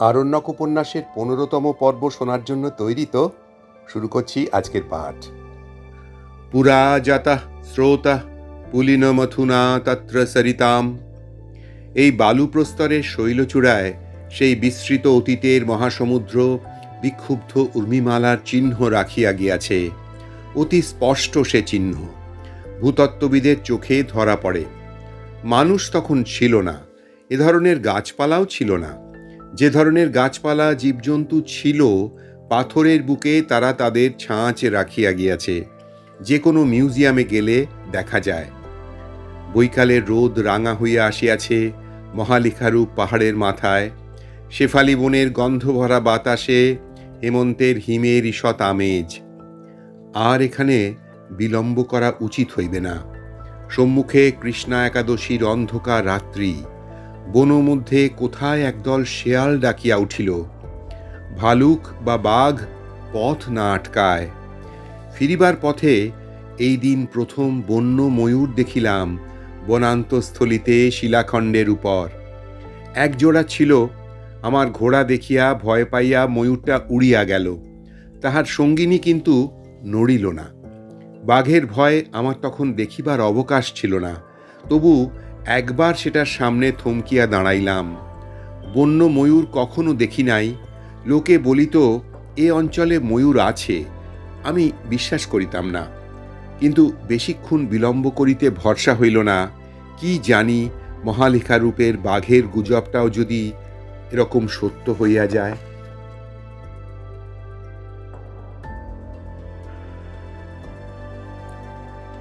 আরণ্যক উপন্যাসের পনেরোতম পর্ব শোনার জন্য তৈরি তো, শুরু করছি আজকের পাঠ। পুরা যাতা স্রোতা পুলিনমথুনা তত্র সরিতাম। এই বালুপ্রস্তরের শৈলচূড়ায় সেই বিস্তৃত অতীতের মহাসমুদ্র বিক্ষুব্ধ উর্মিমালার চিহ্ন রাখিয়া গিয়াছে। অতি স্পষ্ট সে চিহ্ন। ভূতত্ত্ববিদের চোখে ধরা পড়ে। মানুষ তখন ছিল না। এ ধরনের গাছপালাও ছিল না। যে ধরনের গাছপালা জীবজন্তু ছিল, পাথরের বুকে তারা তাদের ছাঁচ রাখিয়া গিয়াছে। যে কোনো মিউজিয়ামে গেলে দেখা যায়। বৈকালের রোদ রাঙা হইয়া আসিয়াছে মহালিখারূপ পাহাড়ের মাথায়। শেফালি বনের গন্ধভরা বাতাসে হেমন্তের হিমের ঈষৎ আমেজ। আর এখানে বিলম্ব করা উচিত হইবে না। সম্মুখে কৃষ্ণা একাদশীর অন্ধকার রাত্রি। বনমধ্যে কোথায় একদল শেয়াল ডাকিয়া উঠিল। ভালুক বা বাঘ পথ না আটকায়। ফিরিবার পথে এই দিন প্রথম বন্য ময়ূর দেখিলাম বনান্তস্থলিতে শিলাখণ্ডের উপর। এক জোড়া ছিল, আমার ঘোড়া দেখিয়া ভয় পাইয়া ময়ূরটা উড়িয়া গেল। তাহার সঙ্গিনী কিন্তু নড়িল না। বাঘের ভয় আমার তখন দেখিবার অবকাশ ছিল না। তবু একবার সেটার সামনে থমকিয়া দাঁড়াইলাম। বন্য ময়ূর কখনো দেখি নাই। লোকে বলিত, এ অঞ্চলে ময়ূর আছে। আমি বিশ্বাস করিতাম না। কিন্তু বেশিক্ষণ বিলম্ব করিতে ভরসা হইল না। কি জানি, মহালেখারূপের বাঘের গুজবটাও যদি এরকম সত্য হইয়া যায়?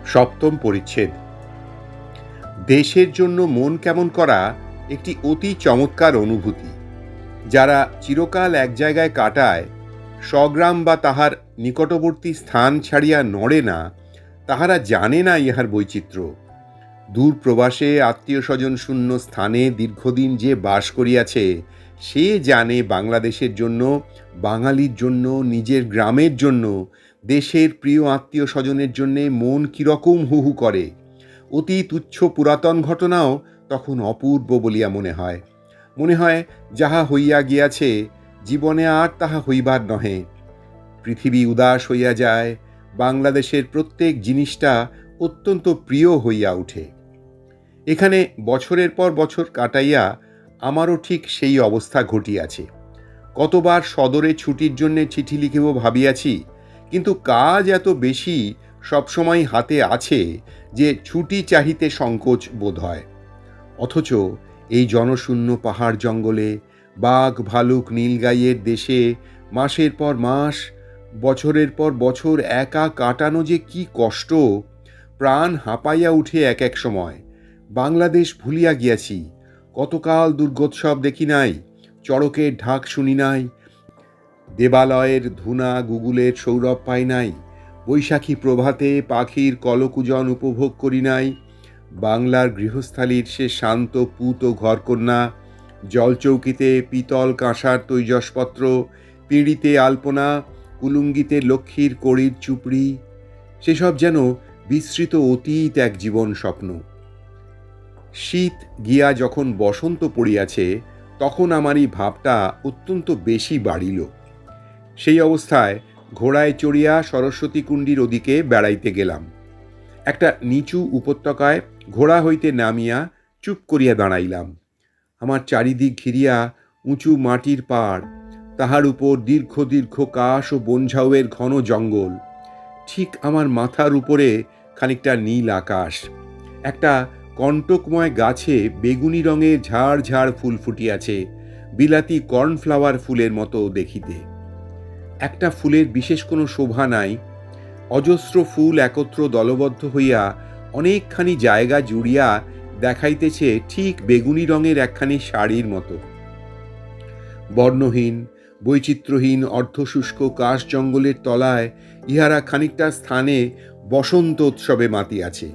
সপ্তম পরিচ্ছেদ। দেশের জন্য মন কেমন করা একটি অতি চমৎকার অনুভূতি। যারা চিরকাল এক জায়গায় কাটায়, স্বগ্রাম বা তাহার নিকটবর্তী স্থান ছাড়িয়া নড়ে না, তাহারা জানে না ইহার বৈচিত্র্য। দূর প্রবাসে আত্মীয় স্বজন শূন্য স্থানে দীর্ঘদিন যে বাস করিয়াছে, সে জানে বাংলাদেশের জন্য, বাঙালির জন্য, নিজের গ্রামের জন্য, দেশের প্রিয় আত্মীয় স্বজনের জন্যে মন কীরকম হুহু করে। অতি তুচ্ছ পুরাতন ঘটনাও তখন অপূর্ব বলিয়া মনে হয়। মনে হয়, যাহা হইয়া গিয়াছে, জীবনে আর তাহা হইবার নহে। পৃথিবী উদাস হইয়া যায়, বাংলাদেশের প্রত্যেক জিনিসটা অত্যন্ত প্রিয় হইয়া ওঠে এখানে বছরের পর বছর কাটাইয়া আমারও ঠিক সেই অবস্থা ঘটিয়াছে। কতবার সদরে ছুটির জন্যে চিঠি লিখিব ভাবিয়াছি, কিন্তু কাজ এত বেশি সবসময় হাতে আছে যে ছুটি চাহিতে সংকোচ বোধ হয়। অথচ এই জনশূন্য পাহাড় জঙ্গলে, বাঘ, ভালুক, নীলগাইয়ের দেশে মাসের পর মাস, বছরের পর বছর একা কাটানো যে কি কষ্ট, প্রাণ হাঁপাইয়া উঠে এক এক সময়। বাংলাদেশ ভুলিয়া গিয়াছি, কতকাল দুর্গোৎসব দেখি নাই, চড়কের ঢাক শুনি নাই, দেবালয়ের ধুনা গুগুলের সৌরভ পাই নাই বৈশাখী প্রভাতে পাখির কলকুজন উপভোগ করি নাই। বাংলার গৃহস্থালীর সে শান্ত পুত ঘরকন্যা, জলচৌকিতে পিতল কাঁসার তৈজসপত্র, পিঁড়িতে আলপনা, কুলুঙ্গিতে লক্ষ্মীর কড়ির চুপড়ি, সেসব যেন বিস্তৃত অতীত এক জীবন স্বপ্ন। শীত গিয়া যখন বসন্ত পড়িয়াছে, তখন আমার এই ভাবটা অত্যন্ত বেশি বাড়িল। সেই অবস্থায় ঘোড়ায় চড়িয়া সরস্বতী কুণ্ডির ওদিকে বেড়াইতে গেলাম। একটা নিচু উপত্যকায় ঘোড়া হইতে নামিয়া চুপ করিয়া দাঁড়াইলাম। আমার চারিদিক ঘিরিয়া উঁচু মাটির পাড়, তাহার উপর দীর্ঘ দীর্ঘ কাশ ও বনঝাউয়ের ঘন জঙ্গল। ঠিক আমার মাথার উপরে খানিকটা নীল আকাশ। একটা কণ্টকময় গাছে বেগুনি রঙের ঝাড় ঝাড় ফুল ফুটিয়াছে, বিলাতি কর্নফ্লাওয়ার ফুলের মতো দেখিতে। একটা ফুলের বিশেষ কোনো শোভা নাই। অজস্র ফুল একত্র দলবদ্ধ হইয়া অনেকখানি জায়গা জুড়িয়া দেখাইতেছে ঠিক বেগুনি রঙের একখানি শাড়ির মতো। বর্ণহীন, বৈচিত্র্যহীন, অর্ধশুষ্ক কাশ জঙ্গলের তলায় ইহারা খানিকটা স্থানে বসন্ত উৎসবে মাতিয়াছে।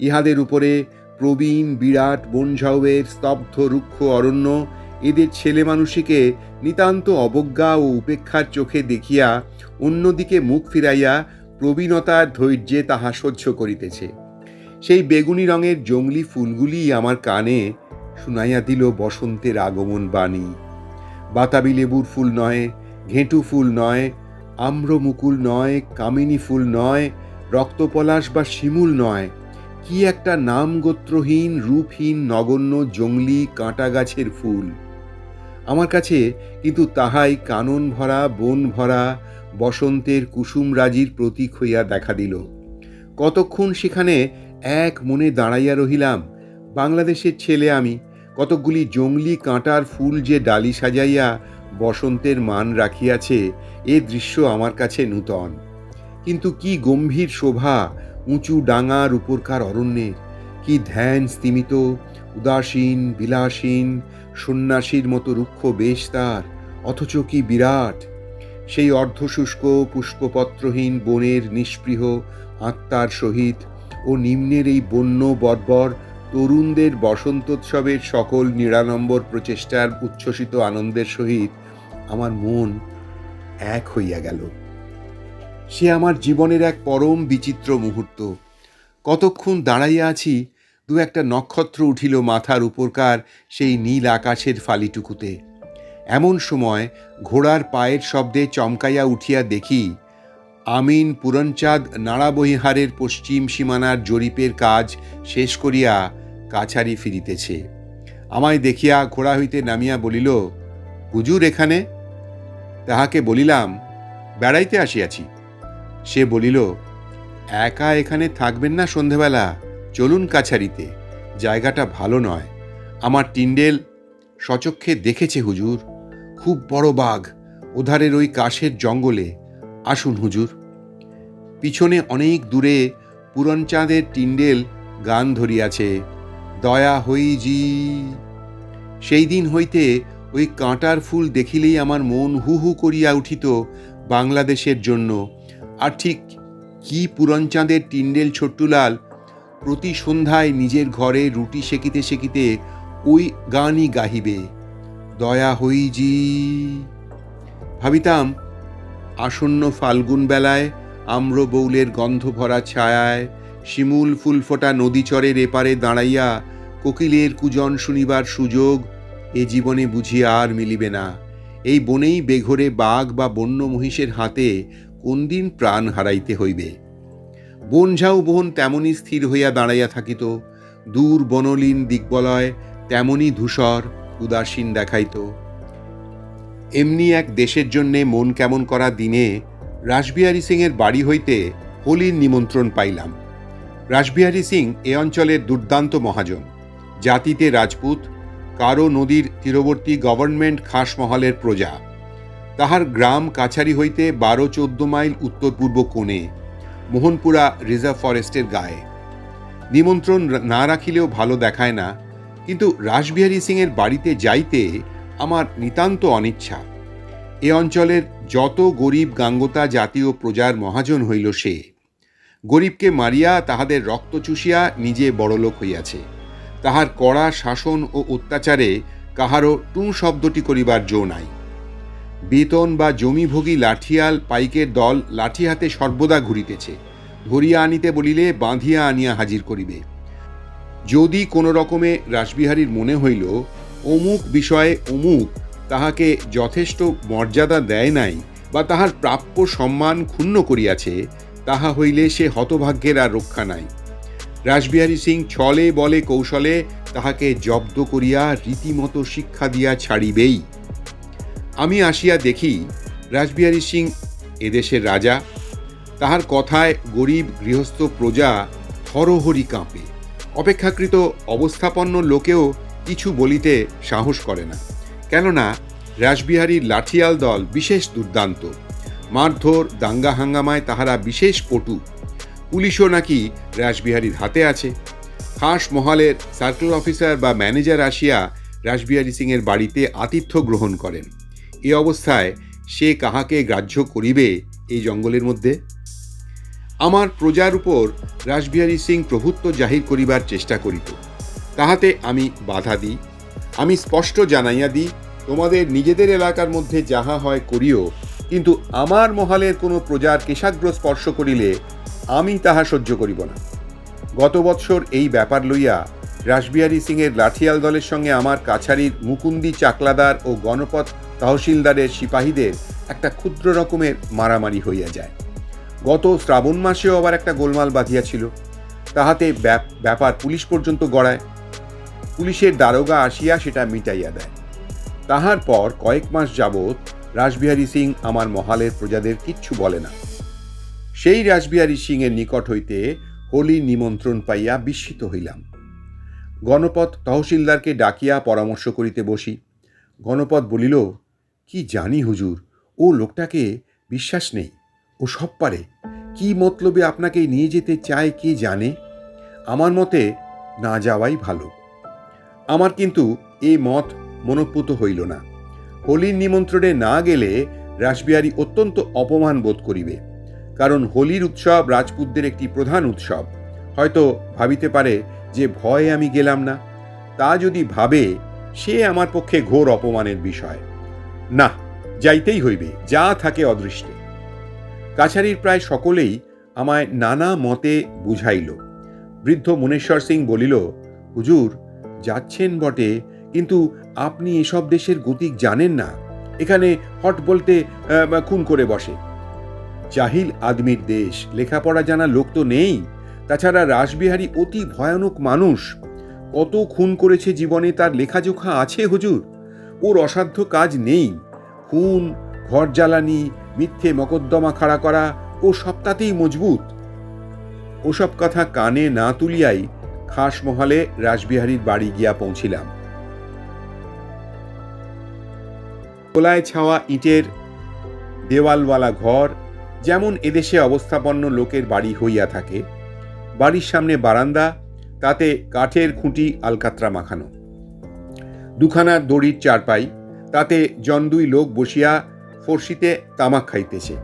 ইহাদের উপরে প্রবীণ, বিরাট, বনঝাউয়ের স্তব্ধ রুক্ষ অরণ্য, এদের ছেলে মানুষীকে নিতান্ত অবজ্ঞা ও উপেক্ষার চোখে দেখিয়া অন্যদিকে মুখ ফিরাইয়া প্রবীণতার ধৈর্যে তাহা সহ্য করিতেছে। সেই বেগুনি রঙের জঙ্গলি ফুলগুলি আমার কানে শুনাইয়া দিল বসন্তের আগমন বাণী। বাতাবি লেবুর ফুল নয়, ঘেঁটু ফুল নয় আম্র মুকুল নয়, কামিনী ফুল নয়, রক্তপলাশ বা শিমুল নয়, কি একটা নাম গোত্রহীন রূপহীন, নগণ্য জংলি কাঁটা গাছের ফুল। আমার কাছে কিন্তু তাহাই কানন ভরা, বন ভরা, বসন্তের কুসুমরাজির প্রতীক হইয়া দেখা দিল। কতক্ষণ সেখানে এক মনে দাঁড়াইয়া রহিলাম, বাংলাদেশের ছেলে আমি, কতকগুলি জংলি কাঁটার ফুল যে ডালি সাজাইয়া বসন্তের মান রাখিয়াছে, এ দৃশ্য আমার কাছে নূতন। কিন্তু কি গম্ভীর শোভা, উঁচু ডাঙার উপরকার অরণ্যের, কি ধ্যান স্তিমিত উদাসীন, বিলাসীন, সন্ন্যাসীর মতো রুক্ষ বেশ তার, অথচ কি বিরাট। সেই অর্ধশুষ্ক, পুষ্পপত্রহীন বনের নিষ্পৃহ আত্মার সহিত ও নিম্নের এই বন্য বর্বর তরুণদের বসন্তোৎসবের সকল নিরানম্বর প্রচেষ্টার উচ্ছ্বসিত আনন্দের সহিত আমার মন এক হইয়া গেল। সে আমার জীবনের এক পরম বিচিত্র মুহূর্ত। কতক্ষণ দাঁড়াইয়া আছি দু একটা নক্ষত্র উঠিল মাথার উপরকার সেই নীল আকাশের ফালিটুকুতে। এমন সময় ঘোড়ার পায়ের শব্দে চমকাইয়া উঠিয়া দেখি, আমিন পুরনচাঁদ নাড়াবহিহারের পশ্চিম সীমানার জরিপের কাজ শেষ করিয়া কাছারি ফিরিতেছে। আমায় দেখিয়া ঘোড়া হইতে নামিয়া বলিল, হুজুর এখানে? তাহাকে বলিলাম, বেড়াইতে আসিয়াছি। সে বলিল, একা এখানে থাকবেন না সন্ধেবেলা? চলুন কাছারিতে, জায়গাটা ভালো নয়। আমার টিন্ডেল সচক্ষে দেখেছে হুজুর। খুব বড় বাঘ ওধারের ওই কাশের জঙ্গলে। আসুন হুজুর। পিছনে অনেক দূরে পুরনচাঁদের টিন্ডেল গান ধরিয়াছে, দয়া হই জি। সেই দিন হইতে ওই কাঁটার ফুল দেখিলেই আমার মন হু হু করিয়া উঠিত বাংলাদেশের জন্য। আর ঠিক কি পুরনচাঁদের টিন্ডেল ছোট্টুলাল প্রতি সন্ধ্যায় নিজের ঘরে রুটি সেকিতে সেকিতে ওই গানই গাহিবে। দয়া হই জি। ভাবিতাম, আসন্ন ফাল্গুন বেলায় আম্র বৌলের গন্ধ ভরা ছায়ায় শিমুল ফুল ফোটা নদীচরের এপারে দাঁড়াইয়া কোকিলের কুজন শুনিবার সুযোগ এ জীবনে বুঝি আর মিলিবে না। এই বনেই বেঘরে বাঘ বা বন্য মহিষের হাতে কোন দিন প্রাণ হারাইতে হইবে। বনঝাউ বন তেমনই স্থির হইয়া দাঁড়াইয়া থাকিত, দূর বনলীন দিগ্বলয় তেমনই ধূসর উদাসীন দেখাইত। এমনি এক দেশের জন্যে মন কেমন করা দিনে রাসবিহারী সিংয়ের বাড়ি হইতে হোলির নিমন্ত্রণ পাইলাম। রাসবিহারী সিং এ অঞ্চলের দুর্দান্ত মহাজন। জাতিতে রাজপুত কারও নদীর তীরবর্তী গভর্নমেন্ট খাসমহলের প্রজা। তাহার গ্রাম কাছারি হইতে বারো চোদ্দ মাইল উত্তর পূর্ব কোণে মোহনপুরা রিজার্ভ ফরেস্টের গায়ে। নিমন্ত্রণ না রাখিলেও ভালো দেখায় না, কিন্তু রাসবিহারী সিংয়ের বাড়িতে যাইতে আমার নিতান্ত অনিচ্ছা। এ অঞ্চলের যত গরিব গাঙ্গতা জাতীয় প্রজার মহাজন হইল সে। গরিবকে মারিয়া তাহাদের রক্ত চুষিয়া নিজে বড়লোক হইয়াছে। তাহার কড়া শাসন ও অত্যাচারে কাহারও টুঁ শব্দটি করিবার জো নাই। বেতন বা জমিভোগী লাঠিয়াল পাইকের দল লাঠি হাতে সর্বদা ঘুরিতেছে। ধরিয়া আনিতে বলিলে বাঁধিয়া আনিয়া হাজির করিবে। যদি কোনো রকমে রাসবিহারীর মনে হইল, অমুক বিষয়ে অমুক তাহাকে যথেষ্ট মর্যাদা দেয় নাই বা তাহার প্রাপ্য সম্মান ক্ষুণ্ণ করিয়াছে, তাহা হইলে সে হতভাগ্যের আর রক্ষা নাই। রাসবিহারী সিং ছলে বলে কৌশলে তাহাকে জব্দ করিয়া রীতিমতো শিক্ষা দিয়া ছাড়িবেই। আমি আসিয়া দেখি রাসবিহারী সিং এদেশের রাজা। তাহার কথায় গরিব গৃহস্থ প্রজা হরহরি কাঁপে। অপেক্ষাকৃত অবস্থাপন্ন লোকেও কিছু বলিতে সাহস করে না। কেননা রাসবিহারীর লাঠিয়াল দল বিশেষ দুর্দান্ত। মারধর দাঙ্গা হাঙ্গামায় তাহারা বিশেষ পটু। পুলিশও নাকি রাসবিহারীর হাতে আছে। খাস মহলের সার্কেল অফিসার বা ম্যানেজার আসিয়া রাসবিহারী সিংয়ের বাড়িতে আতিথ্য গ্রহণ করেন। এ অবস্থায় সে কাহাকে গ্রাহ্য করিবে এই জঙ্গলের মধ্যে? আমার প্রজার উপর রাসবিহারী সিং প্রভুত্ব জাহির করিবার চেষ্টা করিত তাহাতে আমি বাধা দিই। আমি স্পষ্ট জানাইয়া দিই, তোমাদের নিজেদের এলাকার মধ্যে যাহা হয় করিও, কিন্তু আমার মহালের কোনো প্রজার কেশাগ্র স্পর্শ করিলে আমি তাহা সহ্য করিব না। গত বৎসর এই ব্যাপার লইয়া রাসবিহারী সিংয়ের লাঠিয়াল দলের সঙ্গে আমার কাছারির মুকুন্দি চাকলাদার ও গণপত তহসিলদারের সিপাহীদের একটা ক্ষুদ্র রকমের মারামারি হইয়া যায়। গত শ্রাবণ মাসেও আবার একটা গোলমাল বাঁধিয়াছিল। তাহাতে ব্যাপ- ব্যাপার পুলিশ পর্যন্ত গড়ায়। পুলিশের দারোগা আসিয়া সেটা মিটাইয়া দেয়। তাহার পর কয়েক মাস যাবৎ রাসবিহারী সিং আমার মহালের প্রজাদের কিচ্ছু বলে না। সেই রাসবিহারী সিংয়ের নিকট হইতে হোলি নিমন্ত্রণ পাইয়া বিস্মিত হইলাম। গণপত তহসিলদারকে ডাকিয়া পরামর্শ করিতে বসি। গণপত বলিল, কি জানি হুজুর, ও লোকটাকে বিশ্বাস নেই। ও সব পারে। কি মতলবে আপনাকে নিয়ে যেতে চায় কে জানে? আমার মতে না যাওয়াই ভালো। আমার কিন্তু এই মত মনোপুত হইল না। হোলির নিমন্ত্রণে না গেলে রাসবিহারী অত্যন্ত অপমান বোধ করিবে। কারণ হোলির উৎসব রাজপুতদের একটি প্রধান উৎসব। হয়তো ভাবিতে পারে যে ভয়ে আমি গেলাম না, তা যদি ভাবে, সে আমার পক্ষে ঘোর অপমানের বিষয়। না, যাইতেই হইবে, যা থাকে অদৃষ্টে। কাছারির প্রায় সকলেই আমায় নানা মতে বুঝাইল। বৃদ্ধ মুনেশ্বর সিং বলিল, হুজুর, যাচ্ছেন বটে, কিন্তু আপনি এসব দেশের গতিক জানেন না। এখানে হট বলতে খুন করে বসে। জাহিল আদমির দেশ, লেখাপড়া জানা লোক তো নেই। তাছাড়া রাসবিহারী অতি ভয়ানক মানুষ। কত খুন করেছে জীবনে তার লেখাজোখা আছে হুজুর। ওর অসাধ্য কাজ নেই। খুন, ঘর জ্বালানি, মিথ্যে মকদ্দমা খাড়া করা, ও সপ্তাহতেই মজবুত। ওসব কথা কানে না তুলিয়াই খাস মহলে রাসবিহারীর বাড়ি গিয়া পৌঁছিলাম। খোলায় ছাওয়া ইটের দেওয়ালওয়ালা ঘর যেমন এদেশে অবস্থাপন্ন লোকের বাড়ি হইয়া থাকে বাড়ির সামনে বারান্দা, তাতে কাঠের খুঁটি, আলকাত্রা মাখানো। দুখানা দড়ির চারপাই, তাতে জন্দুই লোক বসিয়া ফর্সিতে তামাক খাইতেছে।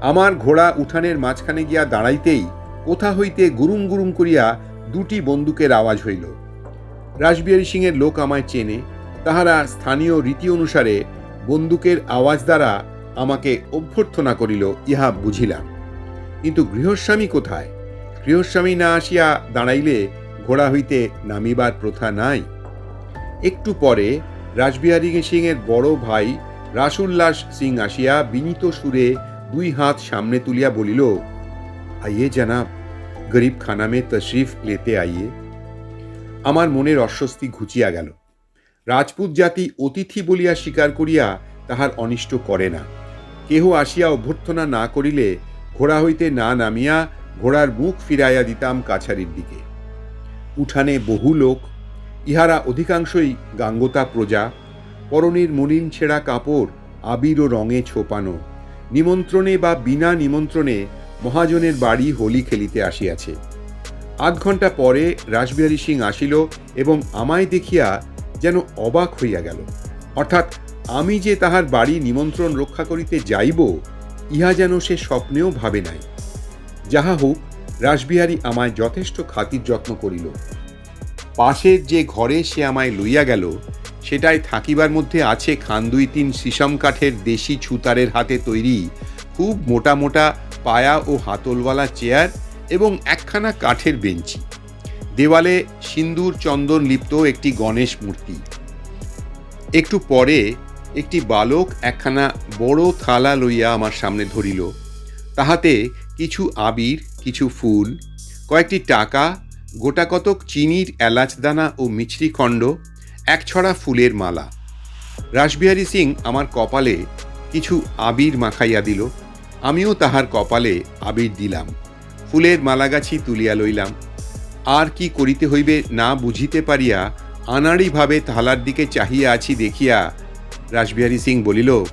আমার ঘোড়া উঠানের মাঝখানে গিয়া দাঁড়াইতেই কোথা হইতে গুরুম গুরুম করিয়া দুটি বন্দুকের আওয়াজ হইল। রাসবিহারী সিংয়ের লোক আমায় চেনে, তাহারা স্থানীয় রীতি অনুসারে বন্দুকের আওয়াজ দ্বারা আমাকে অভ্যর্থনা করিল, ইহা বুঝিলাম। কিন্তু গৃহস্বামী কোথায়? গৃহস্বামী না আসিয়া দাঁড়াইলে ঘোড়া হইতে নামিবার প্রথা নাই। একটু পরে রাসবিহারী সিংয়ের বড় ভাই রাসুল্লাস সিং আসিয়া বিনীত সুরে দুই হাত সামনে তুলিয়া বলিল, আইয়ে জানাব, গরিব খানামে তশরিফ লেতে আইয়ে। আমার মনের অস্বস্তি ঘুচিয়া গেল। রাজপুত জাতি অতিথি বলিয়া স্বীকার করিয়া তাহার অনিষ্ট করে না। কেহ আসিয়া অভ্যর্থনা না করিলে ঘোড়া হইতে না নামিয়া ঘোড়ার মুখ ফিরাইয়া দিতাম কাছারির দিকে। উঠানে বহু লোক, ইহারা অধিকাংশই গাঙ্গতা প্রজা, পরনের মলিন ছেঁড়া কাপড় আবির ও রঙে ছোপানো, নিমন্ত্রণে বা বিনা নিমন্ত্রণে মহাজনের বাড়ি হোলি খেলিতে আসিয়াছে। আধ ঘণ্টা পরে রাসবিহারী সিং আসিল এবং আমায় দেখিয়া যেন অবাক হইয়া গেল। অর্থাৎ আমি যে তাহার বাড়ি নিমন্ত্রণ রক্ষা করিতে যাইব, ইহা যেন সে স্বপ্নেও ভাবে নাই। যাহা হোক, রাসবিহারী আমায় যথেষ্ট খাতির যত্ন করিল। পাশের যে ঘরে সে আমায় লইয়া গেল, সেটায় থাকিবার মধ্যে আছে খান দুই তিন সিসম কাঠের দেশি ছুতারের হাতে তৈরি খুব মোটা মোটা পায়া ও হাতলওয়ালা চেয়ার এবং একখানা কাঠের বেঞ্চি। দেওয়ালে সিন্দুর চন্দন লিপ্ত একটি গণেশ মূর্তি। একটু পরে একটি বালক একখানা বড় থালা লইয়া আমার সামনে ধরিল। তাহাতে কিছু আবির, কিছু ফুল, কয়েকটি টাকা, গোটা কতক চিনির এলাচদানা ও মিছরি খণ্ড, এক ছড়া ফুলের মালা। রাসবিহারী সিং আমার কপালে কিছু আবির মাখাইয়া দিল। আমিও তাহার কপালে আবির দিলাম। ফুলের মালাগাছি তুলিয়া লইলাম। আর কি করিতে হইবে না বুঝিতে পারিয়া আনাড়িভাবে থালার দিকে চাহিয়া আছি দেখিয়া রাসবিহারী সিং বলিল,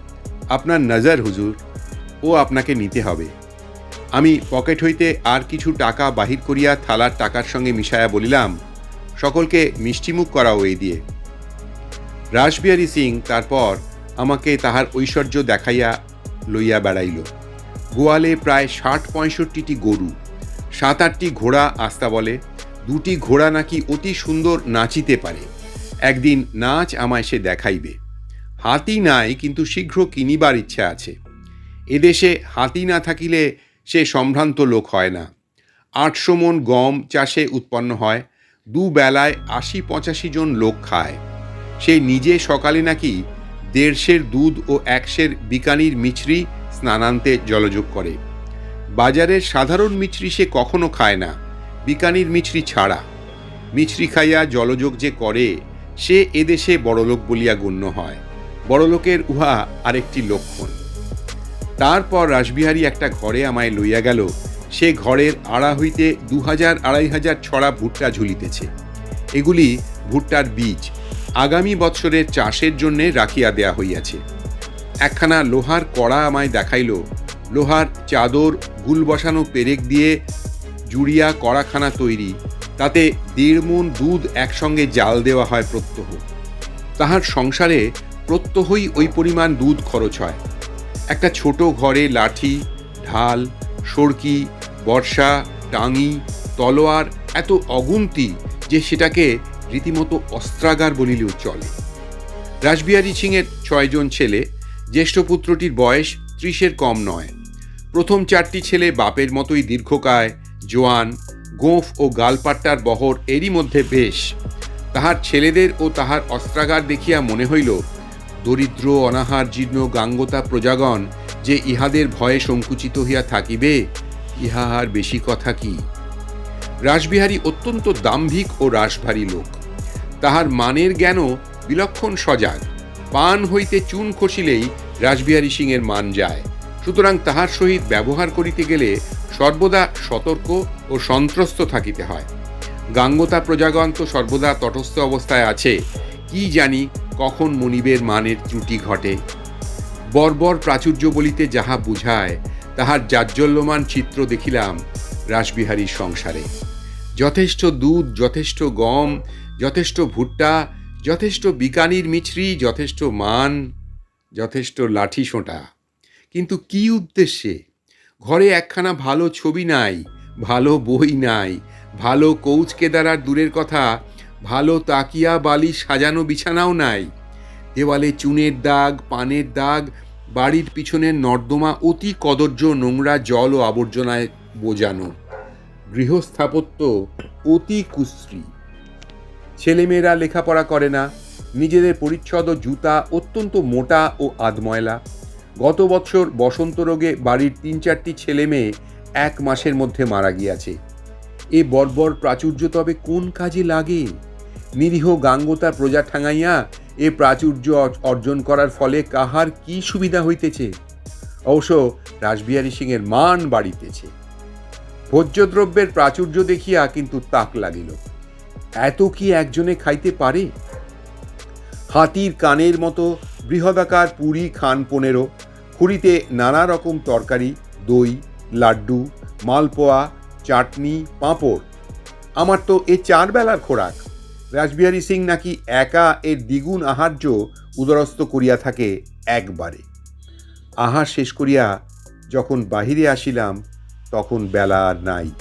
আপনার নজর হুজুর, ও আপনাকে নিতে হবে। আমি পকেট হইতে আর কিছু টাকা বাহির করিয়া থালার টাকার সঙ্গে মিশায়া বলিলাম, সকলকে মিষ্টিমুখ করাও এই দিয়ে। রাসবিহারী সিং তারপর আমাকে তাহার ঐশ্বর্য দেখাইয়া লইয়া বেড়াইল। গোয়ালে প্রায় ষাট পঁয়ষট্টিটি গরু, সাত আটটি ঘোড়া আস্তা বলে, দুটি ঘোড়া নাকি অতি সুন্দর নাচিতে পারে। একদিন নাচ আমায় সে দেখাইবে। হাতি নাই, কিন্তু শীঘ্র কিনিবার ইচ্ছা আছে। এদেশে হাতি না থাকিলে সে সম্ভ্রান্ত লোক হয় না। আটশো মন গম চাষে উৎপন্ন হয়, দু বেলায় আশি পঁচাশি জন লোক খায়। সে নিজে সকালে নাকি দেড়শের দুধ ও একশের বিকানির মিছরি স্নানান্তে জলযোগ করে। বাজারের সাধারণ মিছরি সে কখনো খায় না, বিকানির মিছরি ছাড়া। মিছরি খাইয়া জলযোগ যে করে, সে এদেশে বড়লোক বলিয়া গণ্য হয়। বড়লোকের উহা আরেকটি লক্ষণ। তারপর রাসবিহারী একটা ঘরে আমায় লইয়া গেল। সে ঘরের আড়া হইতে দু হাজার আড়াই হাজার ছড়া ভুট্টা ঝুলিতেছে। এগুলি ভুট্টার বীজ, আগামী বৎসরের চাষের জন্যে রাখিয়া দেয়া হইয়াছে। একখানা লোহার কড়া আমায় দেখাইল। লোহার চাদর, গুল বসানো পেরেক দিয়ে জুড়িয়া কড়াখানা তৈরি। তাতে দেড় মন দুধ একসঙ্গে জাল দেওয়া হয় প্রত্যহ। তাহার সংসারে প্রত্যহই ওই পরিমাণ দুধ খরচ হয়। একটা ছোট ঘরে লাঠি, ঢাল, সরকি, বর্ষা, টাঙি, তলোয়ার এত অগুন্তি যে সেটাকে রীতিমতো অস্ত্রাগার বলিলেও চলে। রাসবিহারী সিংয়ের ছয়জন ছেলে, জ্যেষ্ঠ পুত্রটির বয়স ত্রিশের কম নয়। প্রথম চারটি ছেলে বাপের মতোই দীর্ঘকায়, জোয়ান, গোঁফ ও গালপাট্টার বহর এরই মধ্যে বেশ। তাহার ছেলেদের ও তাহার অস্ত্রাগার দেখিয়া মনে হইল দরিদ্র, অনাহার, জীর্ণ, গাঙ্গতা প্রজাগণ যে ইহাদের ভয়ে সংকুচিত হইয়া থাকিবে, ইহা আর বেশি কথা কি? রাসবিহারী অত্যন্ত দাম্ভিক ও রাসভারী লোক। তাহার মানের জ্ঞানও বিলক্ষণ সজাগ। পান হইতে চুন খসিলেই রাসবিহারী সিংয়ের মান যায়। সুতরাং তাহার সহিত ব্যবহার করিতে গেলে সর্বদা সতর্ক ও সন্ত্রস্ত থাকিতে হয়। গাঙ্গতা প্রজাগণ তো সর্বদা তটস্থ অবস্থায় আছে। কি জানি কখন মনিবের মানের ত্রুটি ঘটে। বর্বর প্রাচুর্য বলিতে যাহা বুঝায়, তাহার জাজ্জল্যমান চিত্র দেখিলাম রাসবিহারীর সংসারে। যথেষ্ট দুধ, যথেষ্ট গম, যথেষ্ট ভুট্টা, যথেষ্ট বিকানির মিছরি, যথেষ্ট মান, যথেষ্ট লাঠি সোঁটা। কিন্তু কি উদ্দেশ্যে? ঘরে একখানা ভালো ছবি নাই, ভালো বই নাই, ভালো কৌচ কেদারার দূরের কথা ভালো তাকিয়া বালি সাজানো বিছানাও নাই। দেওয়ালে চুনের দাগ, পানের দাগ, বাড়ির পিছনের নর্দমা অতি কদর্য নোংরা জল ও আবর্জনায় বোজানো গৃহস্থাপত্য অতি কুশ্রী। ছেলেমেয়েরা লেখাপড়া করে না। নিজেদের পরিচ্ছদ ও জুতা অত্যন্ত মোটা ও আধময়লা। গত বছর বসন্ত রোগে বাড়ির তিন চারটি ছেলে মেয়ে এক মাসের মধ্যে মারা গিয়াছে। এ বর্বর প্রাচুর্য তবে কোন কাজে লাগে? নিরীহ গাঙ্গতা প্রজা ঠাঙাইয়া এ প্রাচুর্য অর্জন করার ফলে কাহার কি সুবিধা হইতেছে? অবশ্য রাসবিহারী সিংয়ের মান বাড়িতেছে। ভোজ্যদ্রব্যের প্রাচুর্য দেখিয়া কিন্তু তাক লাগিল। এত কি একজনে খাইতে পারে? হাতির কানের মতো বৃহদাকার পুরি খান পনেরো, খুঁড়িতে নানা রকম তরকারি, দই, লাড্ডু, মালপোয়া, চাটনি, পাঁপড়। আমার তো এ চার বেলার খোরাক। রাসবিহারী সিং নাকি একা এর দ্বিগুণ আহার্য উদরস্থ করিয়া থাকে একবারে। আহার শেষ করিয়া যখন বাহিরে আসিলাম, তখন বেলা আর নাই।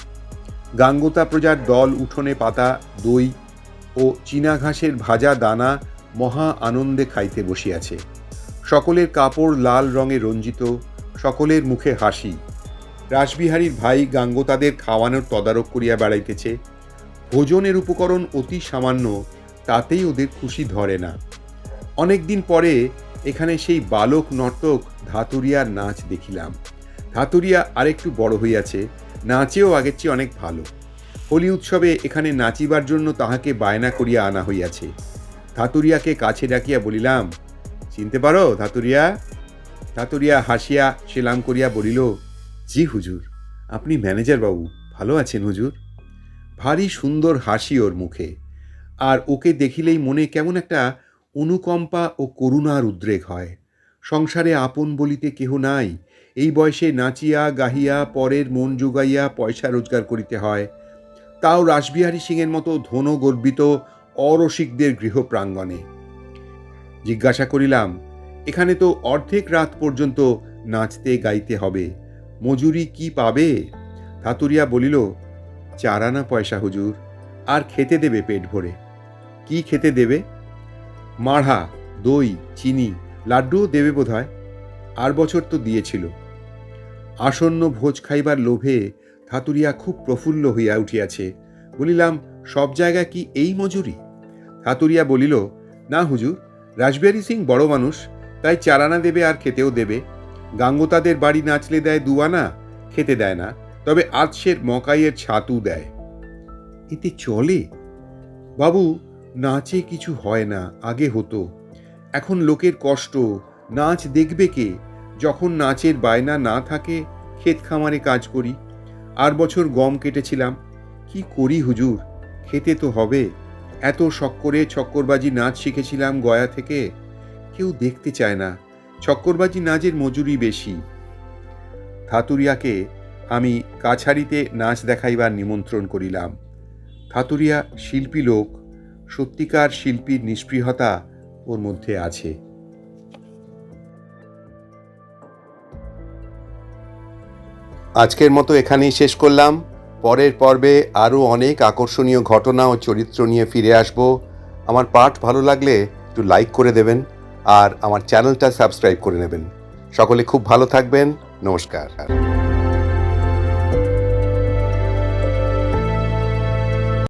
গাঙ্গতা প্রজার দল উঠোনে পাতা, দই ও চীনা ঘাসের ভাজা দানা মহা আনন্দে খাইতে বসিয়াছে। সকলের কাপড় লাল রঙে রঞ্জিত, সকলের মুখে হাসি। রাসবিহারীর ভাই গাঙ্গতাদের খাওয়ানোর তদারক করিয়া বেড়াইতেছে ভোজনের উপকরণ অতি সামান্য, তাতেই ওদের খুশি ধরে না। অনেকদিন পরে এখানে সেই বালক নর্তক ধাতুরিয়ার নাচ দেখিলাম। ধাতুরিয়া আরেকটু বড় হইয়াছে, নাচেও আগের চেয়ে অনেক ভালো। হোলি উৎসবে এখানে নাচিবার জন্য তাহাকে বায়না করিয়া আনা হইয়াছে। ধাতুরিয়াকে কাছে ডাকিয়া বলিলাম, চিনতে পারো ধাতুরিয়া? ধাতুরিয়া হাসিয়া সেলাম করিয়া বলিল, জি হুজুর, আপনি ম্যানেজার বাবু, ভালো আছেন হুজুর? ভারী সুন্দর হাসি ওর মুখে। আর ওকে দেখিলেই মনে কেমন একটা অনুকম্পা ও করুণার উদ্রেক হয়। সংসারে আপন বলিতে কেহ নাই। এই বয়সে নাচিয়া, গাহিয়া, পরের মন জোগাইয়া পয়সা রোজগার করিতে হয়। তাও রাসবিহারী সিংয়ের মতো ধন গর্বিত অরসিকদের গৃহ প্রাঙ্গণে জিজ্ঞাসা করিলাম, এখানে তো অর্ধেক রাত পর্যন্ত নাচতে, গাইতে হবে। মজুরি কি পাবে? ধাতুরিয়া বলিল চার আনা পয়সা হুজুর, আর খেতে দেবে পেট ভরে। কি খেতে দেবে? মাড়া দই, চিনি, লাড্ডুও দেবে বোধহয়। আর বছর তো দিয়েছিল। আসন্ন ভোজ খাইবার লোভে ধাতুরিয়া খুব প্রফুল্ল হইয়া উঠিয়াছে। বলিলাম, সব জায়গায় কি এই মজুরি? হাতুরিয়া বলিল, না হুজুর, রাসবিহারী সিং বড় মানুষ, তাই চারানা দেবে আর খেতেও দেবে। গাঙ্গোতাদের বাড়ি নাচলে দেয় দুয়ানা খেতে দেয় না। তবে আজসের মকাইয়ের ছাতু দেয়। এতে চলে? বাবু, নাচে কিছু হয় না, আগে হতো। এখন লোকের কষ্ট, নাচ দেখবে কে? যখন নাচের বায়না না থাকে, ক্ষেত খামারে কাজ করি। আর বছর গম কেটেছিলাম। কি করি হুজুর? খেতে তো হবে। এত শখ করে ছক্করবাজি নাচ শিখেছিলাম গয়া থেকে। কেউ দেখতে চায় না। ছক্করবাজি নাচের মজুরি বেশি। থাতুরিয়াকে আমি কাছারিতে নাচ দেখাইবার নিমন্ত্রণ করিলাম। থাতুরিয়া শিল্পী লোক, সত্যিকার শিল্পীর নিষ্পৃহতা ওর মধ্যে আছে। আজকের মতো এখানেই শেষ করলাম। পরের পর্বে আরও অনেক আকর্ষণীয় ঘটনা ও চরিত্র নিয়ে ফিরে আসব। আমার পাঠ ভালো লাগলে একটু লাইক করে দেবেন আর আমার চ্যানেলটা সাবস্ক্রাইব করে নেবেন। সকলে খুব ভালো থাকবেন। নমস্কার।